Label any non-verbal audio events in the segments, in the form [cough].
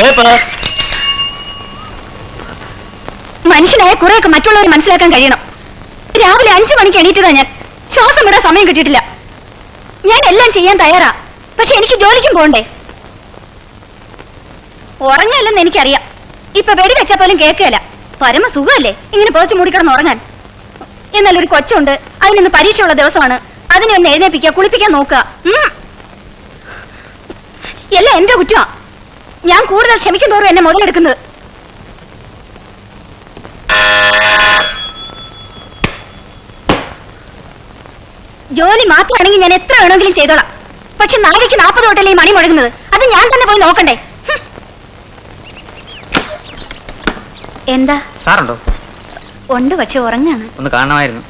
Paper മനുഷ്യനായ കുറെയൊക്കെ മറ്റുള്ളവരെ മനസ്സിലാക്കാൻ കഴിയണം. രാവിലെ അഞ്ചു മണിക്ക് എണീറ്റതാ ഞാൻ. ശ്വാസം വിടാൻ സമയം കിട്ടിയിട്ടില്ല. ഞാൻ എല്ലാം ചെയ്യാൻ തയ്യാറാ. പക്ഷെ എനിക്ക് ജോലിക്കും പോണ്ടേ. ഉറങ്ങല്ലെന്ന് എനിക്കറിയാം. ഇപ്പൊ വെടി വെച്ചാ പോലും കേൾക്കുകയല്ല പരമ സുഖമല്ലേ ഇങ്ങനെ പോച്ചു മൂടിക്കിടന്ന് ഉറങ്ങാൻ. എന്നാൽ ഒരു കൊച്ചുണ്ട്. അതിനൊന്ന് പരീക്ഷയുള്ള ദിവസമാണ്. അതിനെ ഒന്ന് എഴുന്നേപ്പിക്കുക കുളിപ്പിക്കാൻ നോക്കുക. എല്ലാം എന്റെ കുറ്റമാ ഞാൻ കൂടുതൽ ക്ഷമിക്കും തോറും എന്നെ മുതലെടുക്കുന്നത്. ജോലി മാത്രമാണെങ്കിൽ ഞാൻ എത്ര വേണമെങ്കിലും ചെയ്തോളാം. പക്ഷെ നാളേക്ക് നാൽപ്പത് തൊട്ടല്ലേ ഈ മണി മുടങ്ങുന്നത്? അത് ഞാൻ തന്നെ പോയി നോക്കണ്ടേ. എന്താ? സാറുണ്ടോ? ഉണ്ട് പക്ഷെ ഉറങ്ങാണ്. ഒന്ന് കാണണമായിരുന്നു.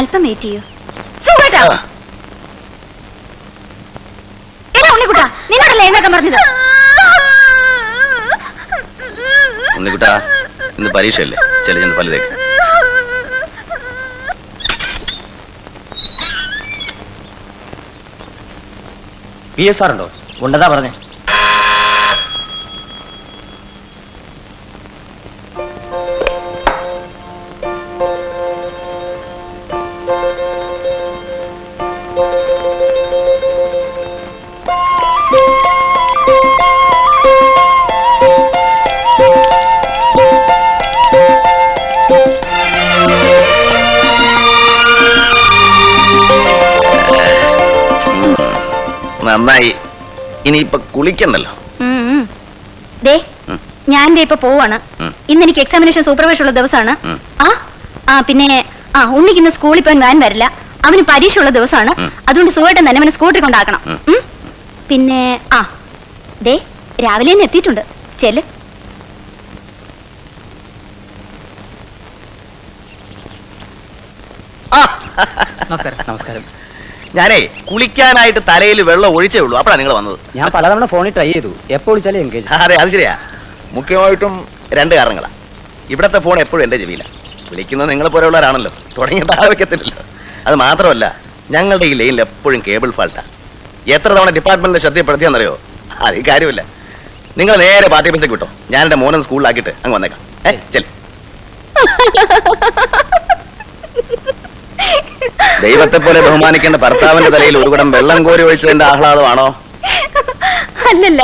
അല്പം വെയിറ്റ് ചെയ്യൂ. സുഖമായിട്ടാ ഉണ്ണിക്കുട്ടാ നിന്നോടല്ലേ എന്നൊക്കെ പറഞ്ഞത്? ഉണ്ണിക്കുട്ടാ ഇന്ന് പരീക്ഷയല്ലേ? ചെല ചെന്ന് പല്ലുതേക്ക് പി എസ് ആറുണ്ടോ ഉണ്ടതാ പറഞ്ഞേ. നന്നായി. ഇനിയിപ്പൊ കുളിക്കണ്ടല്ലോ. ദേ ഞാൻ ദേ ഇപ്പൊ പോവാണ്. ഇന്ന് എനിക്ക് എക്സാമിനേഷൻ സൂപ്പർവൈസർ ഉള്ള ദിവസമാണ് ആ ആ പിന്നെ ആ ഉണ്ണിക്ക് ഇന്ന് സ്കൂളിൽ പോകാൻ വാൻ വരില്ല. അവന് പരീക്ഷ ഉള്ള ദിവസമാണ് അതുകൊണ്ട് സുഖമായിട്ട് തന്നെ അവനെ സ്കൂട്ടറിൽ കൊണ്ടാക്കണം? പിന്നെ ആ ദേ രാവിലെ തന്നെ എത്തിയിട്ടുണ്ട്. ചെൽ നമസ്കാരം നമസ്കാരം. ഞാനേ കുളിക്കാനായിട്ട് തലയിൽ വെള്ളം ഒഴിച്ചേ ഉള്ളൂ. അപ്പോഴാണ് നിങ്ങൾ വന്നത്. ഞാൻ പലതവണ ഫോണിൽ ട്രൈ ചെയ്തു. എപ്പോൾ വിളിച്ചാലും എൻഗേജ് അതെ അത് ശരിയാ. മുഖ്യമായിട്ടും രണ്ട് കാരണങ്ങളാ. ഇവിടത്തെ ഫോൺ എപ്പോഴും എന്റെ ചെവിയില വിളിക്കുന്നത് നിങ്ങളെ പോലെയുള്ളവരാണല്ലോ. തുടങ്ങിയിട്ട് ആവശ്യത്തില്ലല്ലോ അത് മാത്രമല്ല ഞങ്ങളുടെ ഈ ലൈനിൽ എപ്പോഴും കേബിൾ ഫാൾട്ടാ എത്ര തവണ ഡിപ്പാർട്ട്മെന്റിന്റെ ശ്രദ്ധപ്പെടുത്തിയെന്നറിയോ അത് കാര്യമില്ല. നിങ്ങൾ നേരെ പാർട്ടി ഓഫീസിലേക്ക് വിട്ടോ ഞാൻ എന്റെ മോനെ സ്കൂളിലാക്കിയിട്ട് അങ്ങ് വന്നേക്കാം. ഏ ചെൽ [laughs] ദൈവത്തെ പോലെ ബഹുമാനിക്കേണ്ട ഭർത്താവിന്റെ തലയിൽ ഒരു കുടം വെള്ളം കോരി ഒഴിച്ചതിന്റെ ആഹ്ലാദമാണോ? അല്ലല്ല.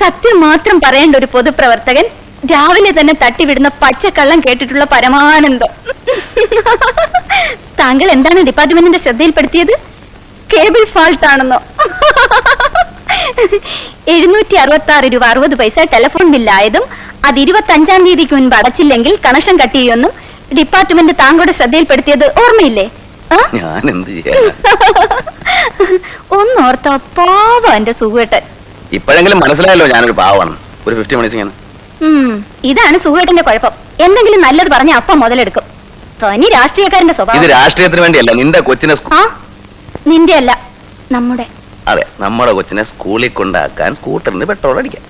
സത്യം മാത്രം പറയേണ്ട ഒരു പൊതുപ്രവർത്തകൻ രാവിലെ തന്നെ തട്ടിവിടുന്ന പച്ചക്കള്ളം കേട്ടിട്ടുള്ള പരമാനന്ദം. താങ്കൾ എന്താണ് ഡിപ്പാർട്ട്മെന്റിന്റെ ശ്രദ്ധയിൽപ്പെടുത്തിയത്? കേബിൾ ഫാൾട്ട് ആണെന്നോ എഴുന്നൂറ്റി അറുപത്തി ആറ് രൂപ അറുപത് പൈസ ടെലിഫോൺ ബില്ലായതും അത് ഇരുപത്തി അഞ്ചാം തീയതിക്ക് മുൻപ് അടച്ചില്ലെങ്കിൽ കണക്ഷൻ കട്ട് ചെയ്യുമെന്നും ഡിപ്പാർട്ട്മെന്റ് താങ്കളുടെ ശ്രദ്ധയിൽപ്പെടുത്തിയത് ഓർമ്മയില്ലേ? ഞാൻ എന്ത് [laughs] ഒന്നോർത്ത പാവ എന്റെ സുഖേട്ടൻ ഇപ്പോഴെങ്കിലും മനസ്സിലായല്ലോ ഞാനൊരു പാവമാണ്. ഒരു ഫിഫ്റ്റി മിനിറ്റ്സ് ഇങ്ങനെ. ഇതാണ് സുഖേട്ടന്റെ കുഴപ്പം. എന്തെങ്കിലും നല്ലത് പറഞ്ഞ അപ്പം മുതലെടുക്കും. തനി രാഷ്ട്രീയക്കാരന്റെ ഇത് സ്വഭാവം രാഷ്ട്രീയത്തിന് വേണ്ടിയല്ല നിന്റെ കൊച്ചിനെ ആ നിന്റെ അല്ല നമ്മുടെ. അതെ നമ്മുടെ കൊച്ചിനെ സ്കൂളിൽ കൊണ്ടാക്കാൻ സ്കൂട്ടറിന് പെട്രോൾ അടിക്കാം.